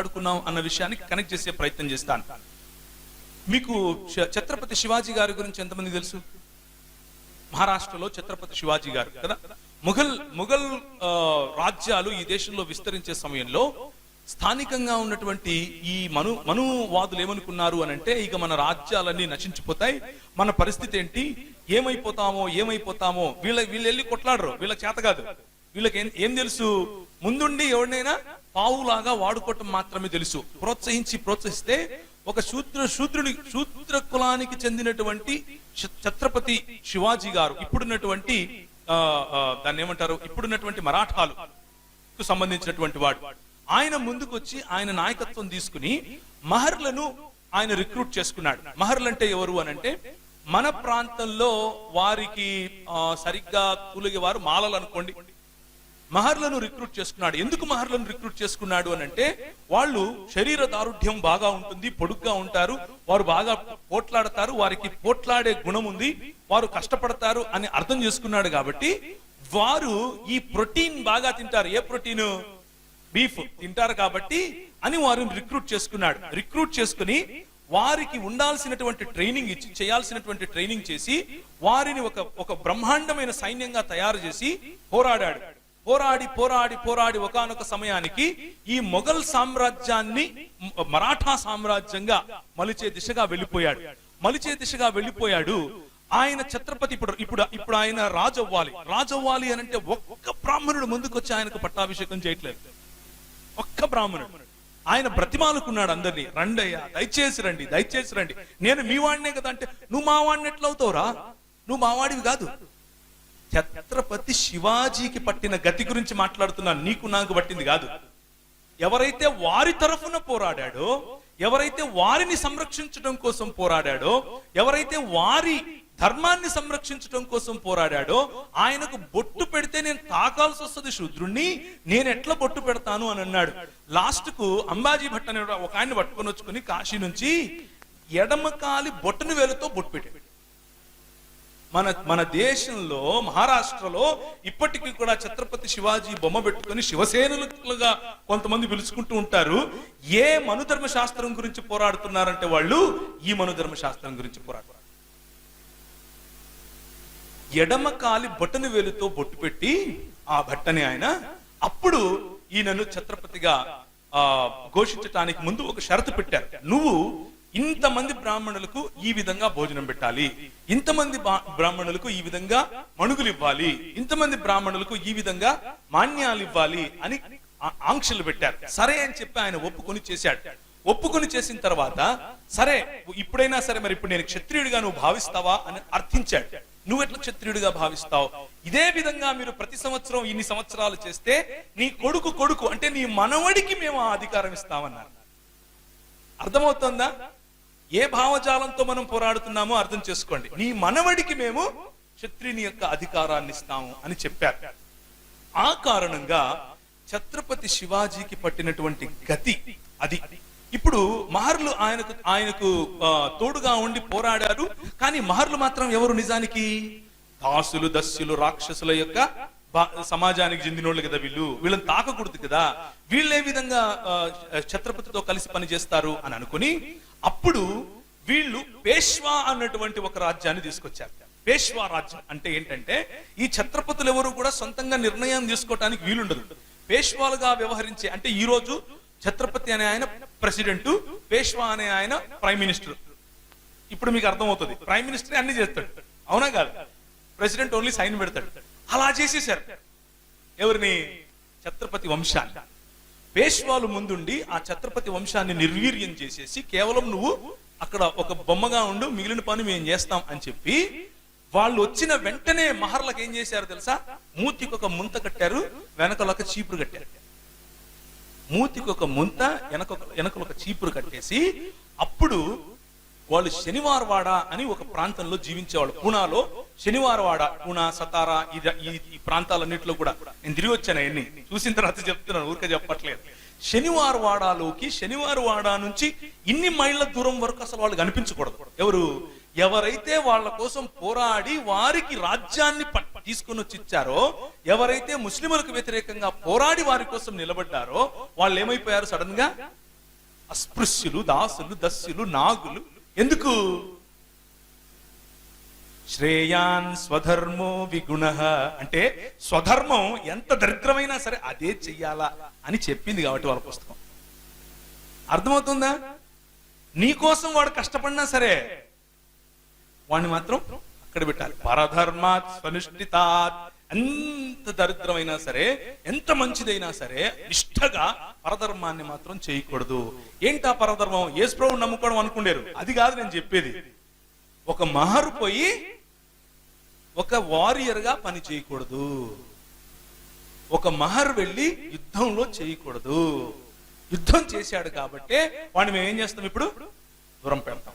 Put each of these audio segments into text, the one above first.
మాట్లాడుకున్నాం అన్న విషయానికి కనెక్ట్ చేసే ప్రయత్నం చేస్తాను. మీకు ఛత్రపతి శివాజీ గారి గురించి ఎంతమంది తెలుసు? మహారాష్ట్రలో ఛత్రపతి శివాజీ గారు కదా? ముఘల్ ముఘల్ రాజ్యాలు ఈ దేశంలో విస్తరించే సమయంలో స్థానికంగా ఉన్నటువంటి ఈ మను మనువాదులు ఏమనుకున్నారు అని అంటే ఇక మన రాజ్యాలన్నీ నశించిపోతాయి. మన పరిస్థితి ఏంటి? ఏమైపోతామో ఏమైపోతామో? వీళ్ళ వీళ్ళు వెళ్ళి కొట్లాడరు. వీళ్ళ చేత కాదు. వీళ్ళకి ఏం- ఏం తెలుసు? ముందుండి ఎవరినైనా పావులాగా వాడుకోవటం మాత్రమే తెలుసు. ప్రోత్సహించి ప్రోత్సహిస్తే ఒక శూద్ర శూద్రుని శూద్ర కులానికి చెందినటువంటి ఛత్రపతి శివాజీ గారు ఇప్పుడున్నటువంటి ఆ, దాన్ని ఏమంటారు? ఇప్పుడున్నటువంటి మరాఠాలు కు సంబంధించినటువంటి వాడు. ఆయన ముందుకొచ్చి ఆయన నాయకత్వం తీసుకుని మహర్లను ఆయన రిక్రూట్ చేసుకున్నాడు. మహర్లు అంటే ఎవరు అని అంటే మన ప్రాంతంలో వారికి సరిగ్గా కూలిగే వారు మాలలు అనుకోండి. మహర్లను రిక్రూట్ చేసుకున్నాడు. ఎందుకు మహర్లను రిక్రూట్ చేసుకున్నాడు అని అంటే వాళ్ళు శరీర దారుఢ్యం బాగా ఉంటుంది పొడుగ్గా ఉంటారు వారు బాగా పోట్లాడతారు వారికి పోట్లాడే గుణం ఉంది వారు కష్టపడతారు అని అర్థం చేసుకున్నాడు కాబట్టి వారు ఈ ప్రోటీన్ బాగా తింటారు. ఏ ప్రోటీన్? బీఫ్ తింటారు కాబట్టి అని వారిని రిక్రూట్ చేసుకున్నాడు. రిక్రూట్ చేసుకుని వారికి ఉండాల్సినటువంటి ట్రైనింగ్ ఇచ్చి చేయాల్సినటువంటి ట్రైనింగ్ చేసి వారిని ఒక ఒక బ్రహ్మాండమైన సైన్యంగా తయారు చేసి పోరాడాడు. పోరాడి పోరాడి పోరాడి ఒకానొక సమయానికి ఈ మొఘల్ సామ్రాజ్యాన్ని మరాఠా సామ్రాజ్యంగా మలిచే దిశగా వెళ్ళిపోయాడు. మలిచే దిశగా వెళ్ళిపోయాడు. ఆయన ఛత్రపతి ఇప్పుడు ఇప్పుడు ఇప్పుడు ఆయన రాజవ్వాలి. రాజవ్వాలి అని అంటే ఒక్క బ్రాహ్మణుడు ముందుకు వచ్చి ఆయనకు పట్టాభిషేకం చేయట్లేదు. ఒక్క బ్రాహ్మణుడు. ఆయన బ్రతిమాలుకున్నాడు అందరినీ. రండయ్యా దయచేసి రండి దయచేసి రండి. నేను మీ వాడినే కదా అంటే నువ్వు మా వాడిని ఎట్లవుతావురా? నువ్వు మా వాడివి కాదు. ఛత్రపతి శివాజీకి పట్టిన గతి గురించి మాట్లాడుతున్నా నీకు నాకు పట్టింది కాదు. ఎవరైతే వారి తరఫున పోరాడాడో ఎవరైతే వారిని సంరక్షించడం కోసం పోరాడాడో ఎవరైతే వారి ధర్మాన్ని సంరక్షించడం కోసం పోరాడాడో ఆయనకు బొట్టు పెడితే నేను తాకాల్సి వస్తుంది శూద్రుణ్ణి నేను ఎట్లా బొట్టు పెడతాను అని అన్నాడు. లాస్ట్కు అంబాజీ భట్ అనే ఒక ఆయన పట్టుకొని వచ్చుకుని కాశీ నుంచి ఎడమకాలి బొట్టను వేలుతో బొట్టు పెట్టాడు. మన మన దేశంలో మహారాష్ట్రలో ఇప్పటికీ కూడా ఛత్రపతి శివాజీ బొమ్మ పెట్టుకుని శివసేనులుగా కొంతమంది పిలుచుకుంటూ ఉంటారు. ఏ మనుధర్మ శాస్త్రం గురించి పోరాడుతున్నారంటే వాళ్ళు ఈ మనుధర్మ శాస్త్రం గురించి పోరాడుతారు ఎడమ కాలి బొట్టను వేలుతో బొట్టు పెట్టి ఆ భట్టని ఆయన అప్పుడు ఈయనను ఛత్రపతిగా ఆ ఘోషించటానికి ముందు ఒక షరతు పెట్టారు. నువ్వు ఇంతమంది బ్రాహ్మణులకు ఈ విధంగా భోజనం పెట్టాలి. ఇంతమంది బ్రాహ్మణులకు ఈ విధంగా మణుగులు ఇవ్వాలి. ఇంతమంది బ్రాహ్మణులకు ఈ విధంగా మాన్యాలు ఇవ్వాలి అని ఆంక్షలు పెట్టారు. సరే అని చెప్పి ఆయన ఒప్పుకొని చేశాడు. ఒప్పుకొని చేసిన తర్వాత సరే ఇప్పుడైనా సరే మరి ఇప్పుడు నేను క్షత్రియుడిగా నువ్వు భావిస్తావా అని అర్థించాడు. నువ్వు ఎట్లా క్షత్రియుడిగా భావిస్తావు? ఇదే విధంగా మీరు ప్రతి సంవత్సరం ఇన్ని సంవత్సరాలు చేస్తే నీ కొడుకు కొడుకు అంటే నీ మనవడికి మేము ఆ అధికారం ఇస్తామన్నారు. అర్థమవుతుందా? ఏ భావజాలంతో మనం పోరాడుతున్నామో అర్థం చేసుకోండి. నీ మనవడికి మేము క్షత్రియుని యొక్క అధికారాన్ని ఇస్తాము అని చెప్పారు. ఆ కారణంగా ఛత్రపతి శివాజీకి పట్టినటువంటి గతి అది. ఇప్పుడు మహర్లు ఆయనకు ఆయనకు తోడుగా ఉండి పోరాడారు కానీ మహర్లు మాత్రం ఎవరు నిజానికి? దాసులు దస్యులు రాక్షసుల యొక్క సమాజానికి చెందినోళ్ళు కదా వీళ్ళు. వీళ్ళని తాకకూడదు కదా. వీళ్ళు ఏ విధంగా ఛత్రపతితో కలిసి పనిచేస్తారు అని అనుకుని అప్పుడు వీళ్ళు పేష్వా అన్నటువంటి ఒక రాజ్యాన్ని తీసుకొచ్చారు. పేష్వా రాజ్యం అంటే ఏంటంటే ఈ ఛత్రపతులు ఎవరు కూడా సొంతంగా నిర్ణయం తీసుకోవడానికి వీలుండదు. పేష్వాలుగా వ్యవహరించే అంటే ఈ రోజు ఛత్రపతి అనే ఆయన ప్రెసిడెంట్ పేష్వా అనే ఆయన ప్రైమ్ మినిస్టర్. ఇప్పుడు మీకు అర్థమవుతుంది ప్రైమ్ మినిస్టర్ అన్ని చేస్తాడు. అవునా కాదు? ప్రెసిడెంట్ ఓన్లీ సైన్ పెడతాడు. అలా చేసేసారు ఎవరిని? ఛత్రపతి వంశాన్ని. పేష్వాలు ముందుండి ఆ ఛత్రపతి వంశాన్ని నిర్వీర్యం చేసేసి కేవలం నువ్వు అక్కడ ఒక బొమ్మగా ఉండు మిగిలిన పని మేము చేస్తాం అని చెప్పి వాళ్ళు వచ్చిన వెంటనే మహర్లకు ఏం చేశారు తెలుసా? మూతికి ఒక ముంత కట్టారు వెనకలు ఒక చీపురు కట్టారు. మూతికి ఒక ముంత వెనక వెనకలు ఒక చీపురు కట్టేసి అప్పుడు వాళ్ళు శనివారవాడ అని ఒక ప్రాంతంలో జీవించేవాళ్ళు. పూనాలో శనివారవాడ పూనా సతారా ఇది- ఈ ప్రాంతాలన్నింటిలో కూడా. నేను తిరిగి వచ్చాను అవన్నీ. చూసిన తర్వాత చెప్తున్నాను ఊరికే చెప్పట్లేదు. శనివారవాడలోకి శనివారవాడ నుంచి ఇన్ని మైళ్ళ దూరం వరకు అసలు వాళ్ళు కనిపించకూడదు ఎవరు? ఎవరైతే వాళ్ళ కోసం పోరాడి వారికి రాజ్యాన్ని పట్- తీసుకొని వచ్చి ఇచ్చారో ఎవరైతే ముస్లింలకు వ్యతిరేకంగా పోరాడి వారి కోసం నిలబడ్డారో వాళ్ళు ఏమైపోయారు సడన్గా అస్పృశ్యులు దాసులు దస్యులు నాగులు ఎందుకు? శ్రేయాన్ స్వధర్మో విగుణ. అంటే స్వధర్మం ఎంత దరిద్రమైనా సరే అదే చెయ్యాలా అని చెప్పింది కాబట్టి వాళ్ళ పుస్తకం. అర్థమవుతుందా? నీ కోసం వాడు కష్టపడినా సరే వాడిని మాత్రం అక్కడ పెట్టాలి. పరధర్మాత్ స్వనిష్ఠితాత్ ఎంత దరిద్రమైనా సరే ఎంత మంచిదైనా సరే నిష్ఠగా పరధర్మాన్ని మాత్రం చేయకూడదు. ఏంటా పరధర్మం? యేసుప్రభు నమ్ముకోవడం అనుకుండేరు. అది కాదు నేను చెప్పేది. ఒక మహరు పోయి ఒక వారియర్గా పని చేయకూడదు. ఒక మహర్ వెళ్ళి యుద్ధంలో చేయకూడదు. యుద్ధం చేశాడు కాబట్టే వాడిని మేము ఏం చేస్తాం ఇప్పుడు? దూరం పెడతాం.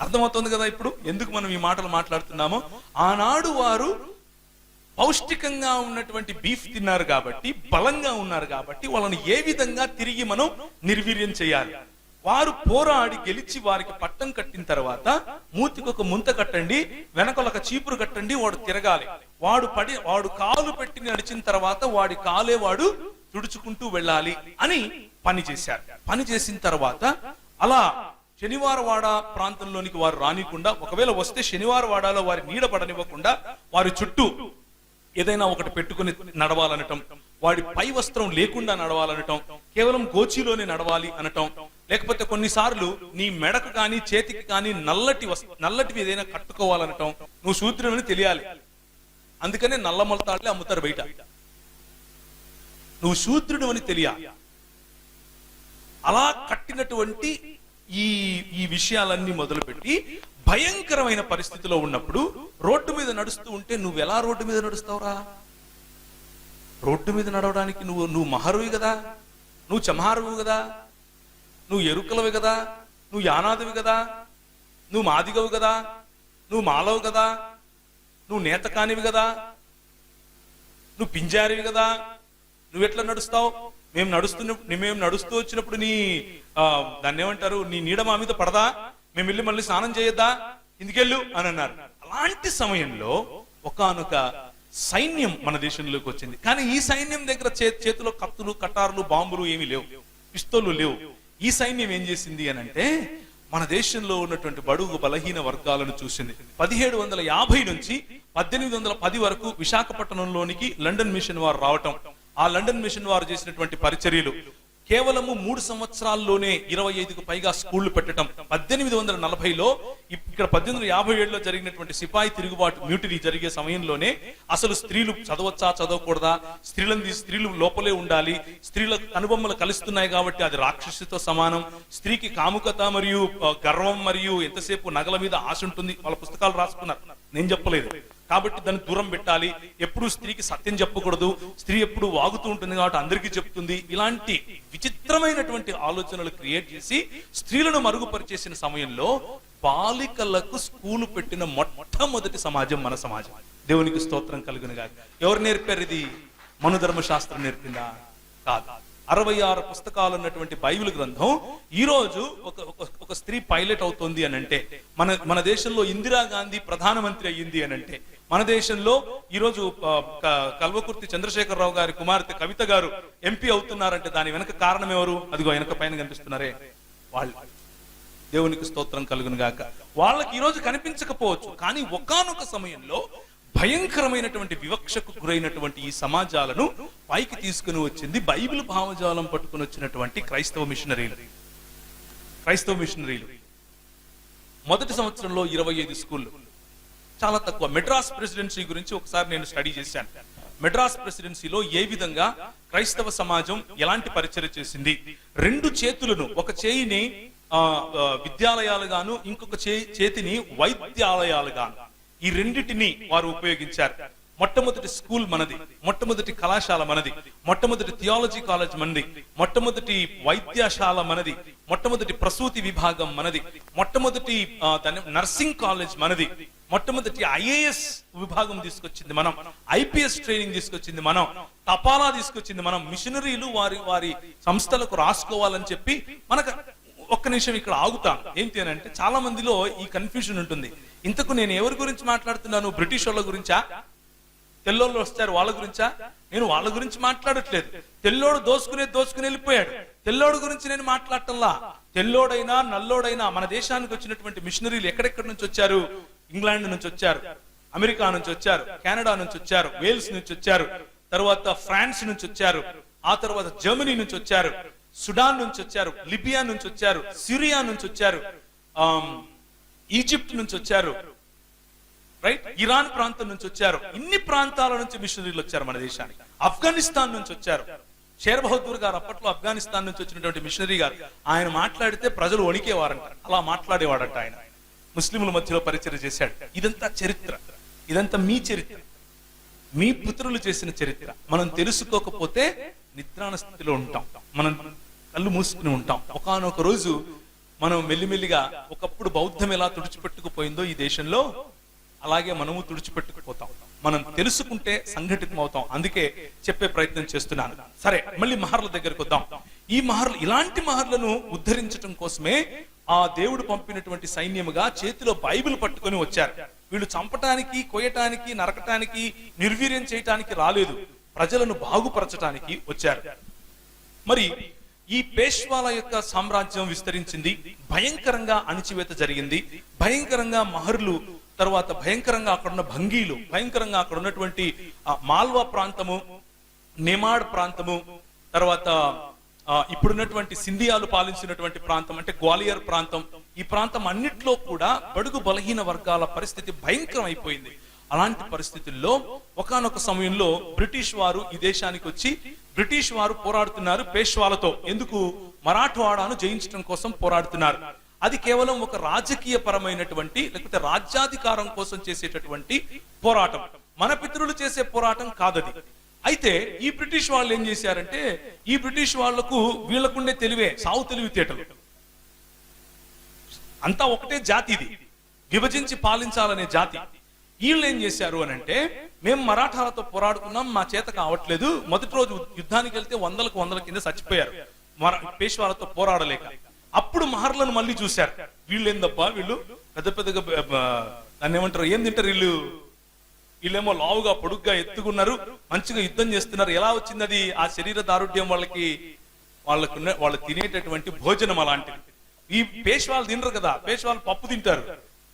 అర్థమవుతుంది కదా ఇప్పుడు? ఎందుకు మనం ఈ మాటలు మాట్లాడుతున్నామో? ఆనాడు వారు పౌష్టికంగా ఉన్నటువంటి బీఫ్ తిన్నారు కాబట్టి బలంగా ఉన్నారు కాబట్టి వాళ్ళని ఏ విధంగా తిరిగి మనం నిర్వీర్యం చేయాలి? వారు పోరాడి గెలిచి వారికి పట్టం కట్టిన తర్వాత మూతికి ఒక ముంత కట్టండి వెనకొక చీపురు కట్టండి వాడు తిరగాలి. వాడు పడి వాడు కాలు పెట్టి నడిచిన తర్వాత వాడి కాలే వాడు తుడుచుకుంటూ వెళ్ళాలి అని పని చేశారు. పని చేసిన తర్వాత అలా శనివారవాడ ప్రాంతంలోనికి వారు రానికుండా ఒకవేళ వస్తే శనివారవాడలో వారి నీడ పడనివ్వకుండా వారి చుట్టూ ఏదైనా ఒకటి పెట్టుకుని నడవాలనటం వాడి పై వస్త్రం లేకుండా నడవాలనటం కేవలం గోచిలోనే నడవాలి అనటం లేకపోతే కొన్నిసార్లు నీ మెడకు కానీ చేతికి కానీ నల్లటి వస్- నల్లటివి ఏదైనా కట్టుకోవాలనటం నువ్వు శూద్రుని తెలియాలి. అందుకనే నల్ల అమ్ముతారు బయట. నువ్వు శూద్రుడు అని తెలియాలి. అలా కట్టినటువంటి ఈ ఈ విషయాలన్నీ మొదలుపెట్టి భయంకరమైన పరిస్థితిలో ఉన్నప్పుడు రోడ్డు మీద నడుస్తూ ఉంటే నువ్వు ఎలా రోడ్డు మీద నడుస్తావురా? రోడ్డు మీద నడవడానికి నువ్వు నువ్వు మహరువి కదా? నువ్వు చమహారువు కదా? నువ్వు ఎరుకలవి కదా? నువ్వు యానాదివి కదా? నువ్వు మాదిగవు కదా? నువ్వు మాలవు కదా? నువ్వు నేత కానివి కదా? నువ్వు పింజారివి కదా? నువ్వు ఎట్లా నడుస్తావు? మేము నడుస్తున్న మేము నడుస్తూ వచ్చినప్పుడు నీ దాన్ని ఏమంటారు నీ నీడ మా మీద పడదా? మేము వెళ్ళి మళ్ళీ స్నానం చేయొద్దా? ఇందుకెళ్ళు అని అన్నారు. అలాంటి సమయంలో ఒకానొక సైన్యం మన దేశంలోకి వచ్చింది. కానీ ఈ సైన్యం దగ్గర చేతిలో కత్తులు కటార్లు బాంబులు ఏమీ లేవు. పిస్తోలు లేవు. ఈ సైన్యం ఏం చేసింది అని అంటే మన దేశంలో ఉన్నటువంటి బడుగు బలహీన వర్గాలను చూసింది. పదిహేడు వందల యాభై నుంచి పద్దెనిమిది వందల పది వరకు విశాఖపట్నంలోనికి లండన్ మిషన్ వారు రావటం ఆ లండన్ మిషన్ వారు చేసినటువంటి పరిచర్యలు కేవలము మూడు సంవత్సరాల్లోనే ఇరవై ఐదుకు పైగా స్కూళ్ళు పెట్టడం. పద్దెనిమిది వందల నలభైలో ఇక్కడ పద్దెనిమిది వందల యాభై ఏడులో జరిగినటువంటి సిపాయి తిరుగుబాటు మ్యూటినీ జరిగే సమయంలోనే అసలు స్త్రీలు చదవచ్చా చదవకూడదా? స్త్రీలను స్త్రీలు లోపలే ఉండాలి. స్త్రీల అనుబొమ్మలు కలుస్తున్నాయి కాబట్టి అది రాక్షసితో సమానం. స్త్రీకి కాముకత మరియు గర్వం మరియు ఎంతసేపు నగల మీద ఆశ ఉంటుంది. వాళ్ళ పుస్తకాలు రాసుకున్నారు. నేను చెప్పలేదు. కాబట్టి దాన్ని దూరం పెట్టాలి. ఎప్పుడు స్త్రీకి సత్యం చెప్పకూడదు. స్త్రీ ఎప్పుడు వాగుతూ ఉంటుంది కాబట్టి అందరికీ చెప్తుంది. ఇలాంటి విచిత్రమైనటువంటి ఆలోచనలు క్రియేట్ చేసి స్త్రీలను మరుగుపరిచేసిన సమయంలో బాలికలకు స్కూలు పెట్టిన మొట్టమొదటి సమాజం మన సమాజం. దేవునికి స్తోత్రం కలుగును కాదు ఎవరు నేర్పారు ఇది? మనుధర్మ శాస్త్రం నేర్పిందా? కాదు. అరవై ఆరు పుస్తకాలు ఉన్నటువంటి బైబిల్ గ్రంథం ఈ రోజు ఒక ఒక- ఒక స్త్రీ పైలట్ అవుతుంది అని అంటే మన మన దేశంలో ఇందిరాగాంధీ ప్రధానమంత్రి అయ్యింది అని అంటే మన దేశంలో ఈ రోజు కల్వకుర్తి చంద్రశేఖరరావు గారి కుమార్తె కవిత గారు ఎంపీ అవుతున్నారంటే దాని వెనక కారణం ఎవరు? అదిగో వెనక పైన కనిపిస్తున్నారే వాళ్ళు. దేవునికి స్తోత్రం కలుగును గాక వాళ్ళకి ఈ రోజు కనిపించకపోవచ్చు కానీ ఒకానొక సమయంలో భయంకరమైనటువంటి వివక్షకు గురైనటువంటి ఈ సమాజాలను పైకి తీసుకుని వచ్చింది బైబిల్ భావజాలం పట్టుకుని వచ్చినటువంటి క్రైస్తవ మిషనరీలు. క్రైస్తవ మిషనరీలు. మొదటి సంవత్సరంలో ఇరవై ఐదు స్కూళ్ళు. చాలా తక్కువ. మెడ్రాస్ ప్రెసిడెన్సీ గురించి ఒకసారి నేను స్టడీ చేశాను. మెడ్రాస్ ప్రెసిడెన్సీలో ఏ విధంగా క్రైస్తవ సమాజం ఎలాంటి పరిచయం చేసింది? రెండు చేతులను ఒక చేయిని ఆ, విద్యాలయాలుగాను ఇంకొక చేతిని వైద్యాలయాలుగాను. ఈ రెండిటిని వారు ఉపయోగించారు. మొట్టమొదటి స్కూల్ మనది మొట్టమొదటి కళాశాల మనది మొట్టమొదటి థియాలజీ కాలేజ్ మనది మొట్టమొదటి వైద్యశాల మనది మొట్టమొదటి ప్రసూతి విభాగం మనది మొట్టమొదటి నర్సింగ్ కాలేజ్ మనది మొట్టమొదటి ఐఏఎస్ విభాగం తీసుకొచ్చింది మనం ఐపీఎస్ ట్రైనింగ్ తీసుకొచ్చింది మనం తపాలా తీసుకొచ్చింది మనం మిషనరీలు వారి వారి సంస్థలకు రాసుకోవాలని చెప్పి మనకు ఒక్క నిమిషం ఇక్కడ ఆగుతాను ఏంటి అని అంటే చాలా మందిలో ఈ కన్ఫ్యూజన్ ఉంటుంది. ఇంతకు నేను ఎవరి గురించి మాట్లాడుతున్నాను? బ్రిటిష్ వాళ్ళ గురించా? తెల్లోళ్ళు వస్తారు వాళ్ళ గురించా? నేను వాళ్ళ గురించి మాట్లాడట్లేదు. తెల్లోడు దోసుకునే దోసుకుని వెళ్ళిపోయాడు. తెల్లోడు గురించి నేను మాట్లాడటంలా? తెల్లోడైనా నల్లోడైనా మన దేశానికి వచ్చినటువంటి మిషనరీలు ఎక్కడెక్కడి నుంచి వచ్చారు? ఇంగ్లాండ్ నుంచి వచ్చారు అమెరికా నుంచి వచ్చారు కెనడా నుంచి వచ్చారు వేల్స్ నుంచి వచ్చారు తర్వాత ఫ్రాన్స్ నుంచి వచ్చారు ఆ తర్వాత జర్మనీ నుంచి వచ్చారు సుడాన్ నుంచి వచ్చారు లిబియా నుంచి వచ్చారు సిరియా నుంచి వచ్చారు ఈజిప్ట్ నుంచి వచ్చారు రైట్ ఇరాన్ ప్రాంతం నుంచి వచ్చారు ఇన్ని ప్రాంతాల నుంచి మిషనరీలు వచ్చారు మన దేశానికి ఆఫ్ఘనిస్తాన్ నుంచి వచ్చారు షేర్ బహదూర్ గారు అప్పట్లో ఆఫ్ఘనిస్తాన్ నుంచి వచ్చినటువంటి మిషనరీ గారు ఆయన మాట్లాడితే ప్రజలు వణికేవారంట అలా మాట్లాడేవాడంట ఆయన ముస్లింల మధ్యలో పరిచయం చేశాడు. ఇదంతా చరిత్ర. ఇదంతా మీ చరిత్ర. మీ పుత్రులు చేసిన చరిత్ర. మనం తెలుసుకోకపోతే నిద్రాణ స్థితిలో ఉంటాం. మనం కళ్ళు మూసుకుని ఉంటాం. ఒకానొక రోజు మనం మెల్లిమెల్లిగా ఒకప్పుడు బౌద్ధం ఎలా తుడిచిపెట్టుకుపోయిందో ఈ దేశంలో అలాగే మనము తుడిచిపెట్టుకుపోతాం. మనం తెలుసుకుంటే సంఘటితం అవుతాం అందుకే చెప్పే ప్రయత్నం చేస్తున్నాను. సరే మళ్ళీ మహర్ల దగ్గరకు వద్దాం. ఈ మహర్లు ఇలాంటి మహర్లను ఉద్ధరించడం కోసమే ఆ దేవుడు పంపినటువంటి సైన్యముగా చేతిలో బైబిల్ పట్టుకొని వచ్చారు. వీళ్ళు చంపటానికి కొయ్యటానికి నరకటానికి నిర్వీర్యం చేయటానికి రాలేదు. ప్రజలను బాగుపరచటానికి వచ్చారు. మరి ఈ పేష్వాల యొక్క సామ్రాజ్యం విస్తరించింది. భయంకరంగా అణిచివేత జరిగింది. భయంకరంగా మహర్లు తర్వాత భయంకరంగా అక్కడున్న భంగీలు భయంకరంగా అక్కడ ఉన్నటువంటి మాల్వా ప్రాంతము నిమాడ్ ప్రాంతము తర్వాత ఇప్పుడున్నటువంటి సింధియాలు పాలించినటువంటి ప్రాంతం అంటే గ్వాలియర్ ప్రాంతం ఈ ప్రాంతం అన్నిట్లో కూడా బడుగు బలహీన వర్గాల పరిస్థితి భయంకరం అయిపోయింది అలాంటి పరిస్థితుల్లో ఒకానొక సమయంలో బ్రిటిష్ వారు ఈ దేశానికి వచ్చి బ్రిటిష్ వారు పోరాడుతున్నారు పేష్వాలతో. ఎందుకు? మరాఠవాడాను జయించడం కోసం పోరాడుతున్నారు. అది కేవలం ఒక రాజకీయ పరమైనటువంటి లేకపోతే రాజ్యాధికారం కోసం చేసేటటువంటి పోరాటం. మన పితరులు చేసే పోరాటం కాదది. అయితే ఈ బ్రిటిష్ వాళ్ళు ఏం చేశారంటే ఈ బ్రిటిష్ వాళ్ళకు వీళ్ళకుండే తెలివే సావు తెలివితేటలు. అంతా ఒకటే జాతి ఇది. విభజించి పాలించాలనే జాతి. వీళ్ళు ఏం చేశారు అని అంటే మేము మరాఠాలతో పోరాడుకున్నాం మా చేత కావట్లేదు. మొదటి రోజు యుద్ధానికి వెళ్తే వందలకు వందల కింద చచ్చిపోయారు. మర- పేష్వాలతో పోరాడలేక. అప్పుడు మహర్లను మళ్ళీ చూశారు. వీళ్ళు ఏందబ్బా వీళ్ళు? పెద్ద పెద్దగా దాన్ని ఏమంటారు? ఏం తింటారు వీళ్ళు? వీళ్ళేమో లావుగా పొడుగ్గా ఎత్తుకున్నారు మంచిగా యుద్ధం చేస్తున్నారు. ఎలా వచ్చింది అది ఆ శరీర దారుఢ్యం వాళ్ళకి వాళ్ళకు వాళ్ళు తినేటటువంటి భోజనం అలాంటిది. ఈ పేషవాళ్ళు తినరు కదా పేషవాళ్ళు పప్పు తింటారు.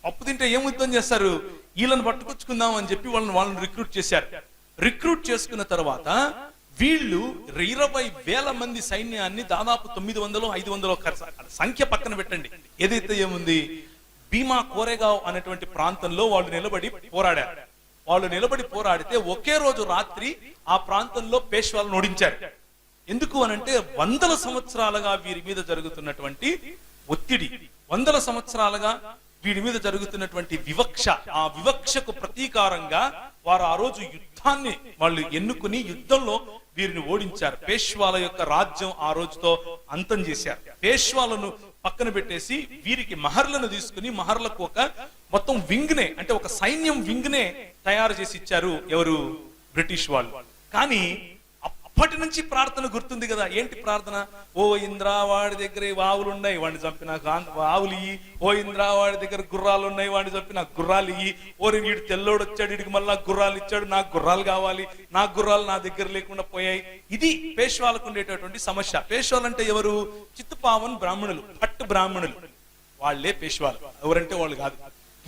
పప్పు తింటే ఏం యుద్ధం చేస్తారు? వీళ్ళని పట్టుకొచ్చుకుందాం అని చెప్పి వాళ్ళని వాళ్ళని రిక్రూట్ చేశారు. రిక్రూట్ చేసుకున్న తర్వాత వీళ్ళు ఇరవై వేల మంది సైన్యాన్ని దాదాపు తొమ్మిది వందలు ఐదు వందలు సంఖ్య పక్కన పెట్టండి. ఏదైతే ఏముంది? భీమా కోరేగావ్ అనేటువంటి ప్రాంతంలో వాళ్ళు నిలబడి పోరాడారు. వాళ్ళు నిలబడి పోరాడితే ఒకే రోజు రాత్రి ఆ ప్రాంతంలో పేష్వాలను ఓడించారు. ఎందుకు అనంటే వందల సంవత్సరాలుగా వీరి మీద జరుగుతున్నటువంటి ఒత్తిడి వందల సంవత్సరాలుగా వీడి మీద జరుగుతున్నటువంటి వివక్ష ఆ వివక్షకు ప్రతీకారంగా వారు ఆ రోజు యుద్ధాన్ని వాళ్ళు ఎన్నుకుని యుద్ధంలో వీరిని ఓడించారు. పేష్వాల యొక్క రాజ్యం ఆ రోజుతో అంతం చేశారు. పేష్వాలను పక్కన పెట్టేసి వీరికి మహర్లను తీసుకుని మహర్లకు ఒక మొత్తం వింగ్నే అంటే ఒక సైన్యం వింగ్నే తయారు చేసి ఇచ్చారు ఎవరు? బ్రిటిష్ వాళ్ళు. కానీ అప్పటి నుంచి ప్రార్థన గుర్తుంది కదా. ఏంటి ప్రార్థన? ఓ ఇంద్రా వాడి దగ్గర ఆవులు ఉన్నాయి వాడిని చంపి నాకు ఆవులు ఇయ్యి. ఓ ఇంద్రా వాడి దగ్గర గుర్రాలు ఉన్నాయి వాడిని చంపి నాకు గుర్రాలు ఇయ్యి. ఓరి వీడు తెల్లోడు వచ్చాడు వీడికి మళ్ళా గుర్రాలు ఇచ్చాడు నాకు గుర్రాలు కావాలి. నా గుర్రాలు నా దగ్గర లేకుండా పోయాయి. ఇది పేష్వాలకు ఉండేటటువంటి సమస్య. పేష్వాలు అంటే ఎవరు చిత్తుపావన్ బ్రాహ్మణులు. బ్రాహ్మణులు. వాళ్ళే పేష్వాలు. ఎవరంటే వాళ్ళు కాదు.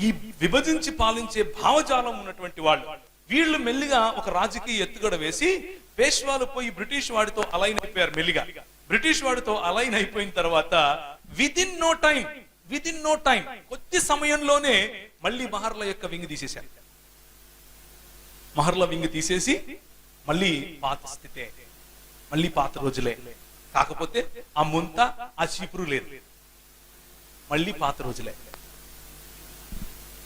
ఈ విభజించి పాలించే భావజాలం ఉన్నటువంటి వాళ్ళు. వీళ్ళు మెల్లిగా ఒక రాజకీయ ఎత్తుగడ వేసి పేష్వాలు పోయి బ్రిటిష్ వాడితో అలైన్ అయిపోయారు మెల్లిగా. బ్రిటిష్ వాడితో అలైన్ అయిపోయిన తర్వాత within no time within no time కొద్ది సమయంలోనే మళ్ళీ మహర్ల యొక్క వింగ్ తీసేశారు. మహర్ల వింగ్ తీసేసి మళ్ళీ పాత స్థితే మళ్ళీ పాత రోజులే. కాకపోతే ఆ ముంత ఆ చీపురు లేదు. మళ్ళీ పాత రోజులే.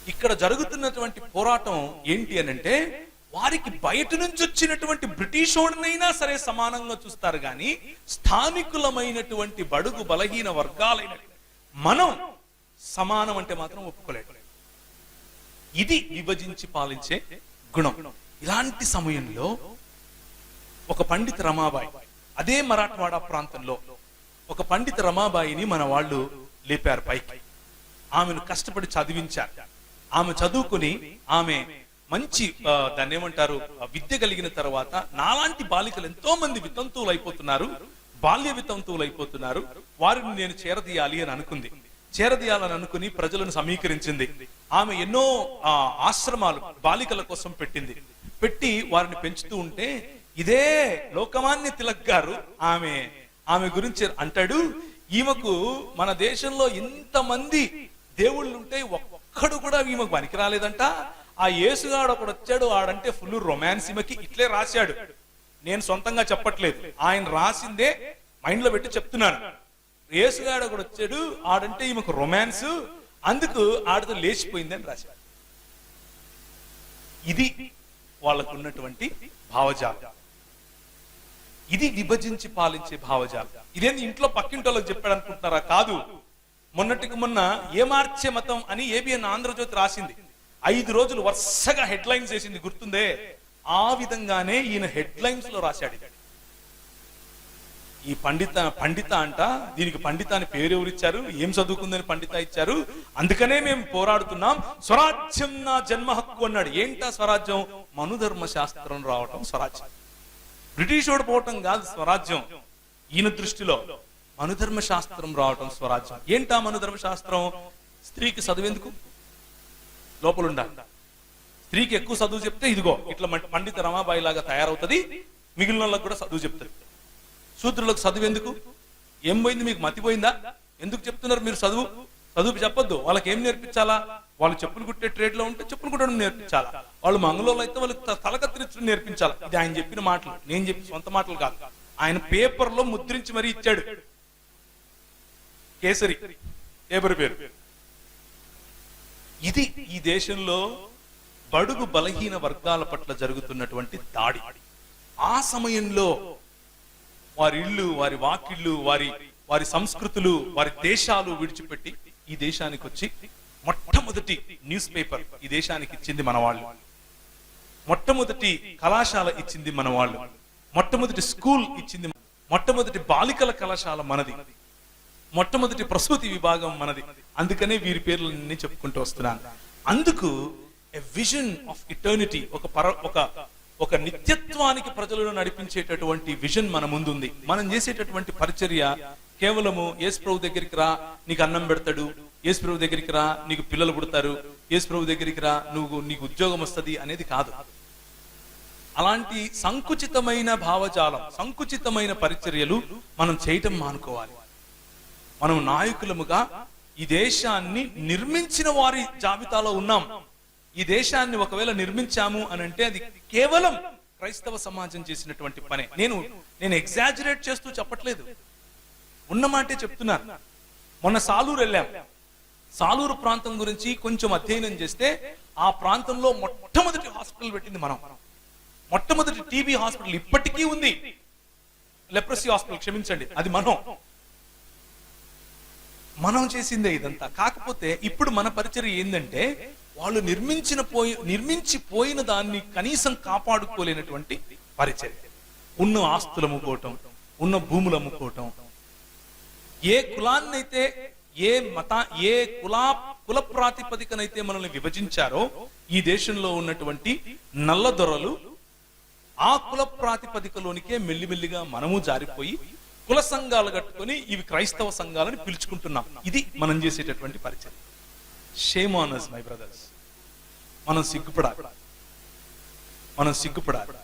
ఇక్కడ జరుగుతున్నటువంటి పోరాటం ఏంటి అని అంటే వారికి బయట నుంచి వచ్చినటువంటి బ్రిటిష్ వాడినైనా సరే సమానంగా చూస్తారు కానీ స్థానికులమైనటువంటి బడుగు బలహీన వర్గాలైన మనం సమానం అంటే మాత్రం ఒప్పుకోలేదు ఇది విభజించి పాలించే గుణం. ఇలాంటి సమయంలో ఒక పండిత రమాబాయి అదే మరాఠవాడ ప్రాంతంలో ఒక పండిత రమాబాయిని మన వాళ్ళు లేపారు పైకి. ఆమెను కష్టపడి చదివించారు. ఆమె చదువుకుని ఆమె మంచి దాన్ని ఏమంటారు విద్య కలిగిన తర్వాత నాలాంటి బాలికలు ఎంతో మంది వితంతువులు అయిపోతున్నారు బాల్య వితంతువులు అయిపోతున్నారు వారిని నేను చేరదీయాలి అని అనుకుంది. చేరదీయాలని అనుకుని ప్రజలను సమీకరించింది. ఆమె ఎన్నో ఆ, ఆశ్రమాలు బాలికల కోసం పెట్టింది. పెట్టి వారిని పెంచుతూ ఉంటే ఇదే లోకమాన్య తిలక్ గారు ఆమె ఆమె గురించి అంటాడు ఈమెకు మన దేశంలో ఇంతమంది దేవుళ్ళు ఉంటే ఒక్కడు కూడా ఈమెకు పనికి రాలేదంట ఆ యేసుగాడు ఒకడు వచ్చాడు ఆడంటే ఫుల్ రొమాన్స్ ఈమెకి. ఇట్లే రాశాడు. నేను సొంతంగా చెప్పట్లేదు. ఆయన రాసిందే మైండ్లో పెట్టి చెప్తున్నాను. యేసుగాడు ఒకడు వచ్చాడు ఆడంటే ఈమెకు రొమాన్స్. అందుకు ఆడితో లేచిపోయిందని అని రాశాడు. ఇది వాళ్ళకు ఉన్నటువంటి భావజాలం. ఇది విభజించి పాలించే భావజాలం. ఇదేంది ఇంట్లో పక్కింటోళ్ళకి చెప్పాడు అనుకుంటున్నారా కాదు. మొన్నటికి మొన్న ఏ మార్చే మతం అని ఏబిఎన్ ఆంధ్రజ్యోతి రాసింది. ఐదు రోజులు వరుసగా హెడ్లైన్స్ వేసింది. గుర్తుందే? ఆ విధంగానే ఈయన హెడ్లైన్స్లో రాశాడు ఈ పండిత పండిత అంట దీనికి పండిత అని పేరు ఎవరిచ్చారు ఏం చదువుకుందని పండిత ఇచ్చారు? అందుకనే మేము పోరాడుతున్నాం. స్వరాజ్యం నా జన్మ హక్కు అన్నాడు. ఏంటా స్వరాజ్యం? మనుధర్మ శాస్త్రం రావటం స్వరాజ్యం. బ్రిటిష్ వాడు పోవటం కాదు స్వరాజ్యం. ఈయన దృష్టిలో మనుధర్మ శాస్త్రం రావటం స్వరాజ్యం. ఏంటా మనుధర్మ శాస్త్రం స్త్రీకి చదువెందుకు? లోపల స్త్రీకి ఎక్కువ చదువు చెప్తే ఇదిగో ఇట్లా పండిత రమాబాయి లాగా తయారవుతుంది మిగిలిన వాళ్ళకి కూడా చదువు చెప్తారు శూద్రులకు చదువు ఎందుకు ఏం పోయింది మీకు? మతిపోయిందా ఎందుకు చెప్తున్నారు మీరు చదువు? చదువు చెప్పొద్దు. వాళ్ళకి ఏం నేర్పించాలా? వాళ్ళు చెప్పులు కుట్టే ట్రేడ్లో ఉంటే చెప్పులు కుట్టడం నేర్పించాలా? వాళ్ళు మంగళూరులో అయితే వాళ్ళకి తలకత్తిరించడం నేర్పించాలి. ఇది ఆయన చెప్పిన మాటలు. నేను చెప్పిన సొంత మాటలు కాదు. ఆయన పేపర్లో ముద్రించి మరీ ఇచ్చాడు. కేసరి. పేపర్ పేరు. ఇది ఈ దేశంలో బడుగు బలహీన వర్గాల పట్ల జరుగుతున్నటువంటి దాడి. ఆ సమయంలో వారి ఇల్లు వారి వాకిళ్ళు వారి వారి సంస్కృతులు వారి దేశాలు విడిచిపెట్టి ఈ దేశానికి వచ్చి మొట్టమొదటి న్యూస్ పేపర్ ఈ దేశానికి ఇచ్చింది మన వాళ్ళు. మొట్టమొదటి కళాశాల ఇచ్చింది మన వాళ్ళు మొట్టమొదటి స్కూల్ ఇచ్చింది మొట్టమొదటి బాలికల కళాశాల మనది. మొట్టమొదటి ప్రసూతి విభాగం మనది. అందుకనే వీరి పేర్లన్నీ చెప్పుకుంటూ వస్తున్నాను. అందుకు ఎ విజన్ ఆఫ్ ఇటర్నిటీ ఒక పర ఒక ఒక నిత్యత్వానికి ప్రజలను నడిపించేటటువంటి విజన్ మన ముందుంది. మనం చేసేటటువంటి పరిచర్య కేవలము యేసు ప్రభు దగ్గరికి రా నీకు అన్నం పెడతాడు. యేసు ప్రభు దగ్గరికి రా నీకు పిల్లలు పుడతారు. యేసు ప్రభు దగ్గరికి రా నువ్వు నీకు ఉద్యోగం వస్తది అనేది కాదు. అలాంటి సంకుచితమైన భావజాలం సంకుచితమైన పరిచర్యలు మనం చేయటం మానుకోవాలి. మనం నాయకులముగా ఈ దేశాన్ని నిర్మించిన వారి జాబితాలో ఉన్నాం. ఈ దేశాన్ని ఒకవేళ నిర్మించాము అని అంటే అది కేవలం క్రైస్తవ సమాజం చేసినటువంటి పనే. నేను నేను ఎగ్జాజరేట్ చేస్తూ చెప్పట్లేదు. ఉన్న మాటే చెప్తున్నాను మొన్న సాలూరు వెళ్ళాం. సాలూరు ప్రాంతం గురించి కొంచెం అధ్యయనం చేస్తే ఆ ప్రాంతంలో మొట్టమొదటి హాస్పిటల్ పెట్టింది మనం. మొట్టమొదటి టీబీ హాస్పిటల్ ఇప్పటికీ ఉంది. లెప్రసీ హాస్పిటల్ క్షమించండి అది మనం. మనం చేసిందే ఇదంతా. కాకపోతే ఇప్పుడు మన పరిచర్య ఏంటంటే వాళ్ళు నిర్మించిన పోయి నిర్మించి పోయిన దాన్ని కనీసం కాపాడుకోలేనటువంటి పరిచర్య. ఉన్న ఆస్తులు అమ్ముకోవటం ఉన్న భూములు అమ్ముకోవటం. ఏ కులాన్నైతే ఏ మత ఏ కులా కుల ప్రాతిపదికనైతే మనల్ని విభజించారో ఈ దేశంలో ఉన్నటువంటి నల్ల దొరలు ఆ కుల ప్రాతిపదికలోనికే మెల్లిమెల్లిగా మనము జారిపోయి కుల సంఘాలు కట్టుకొని ఇవి క్రైస్తవ సంఘాలని పిలుచుకుంటున్నాం. ఇది మనం చేసేటటువంటి పరిచయం. షేమ్ ఆనర్స్ మై బ్రదర్స్ మనం సిగ్గుపడాలి. మనం సిగ్గుపడాలి.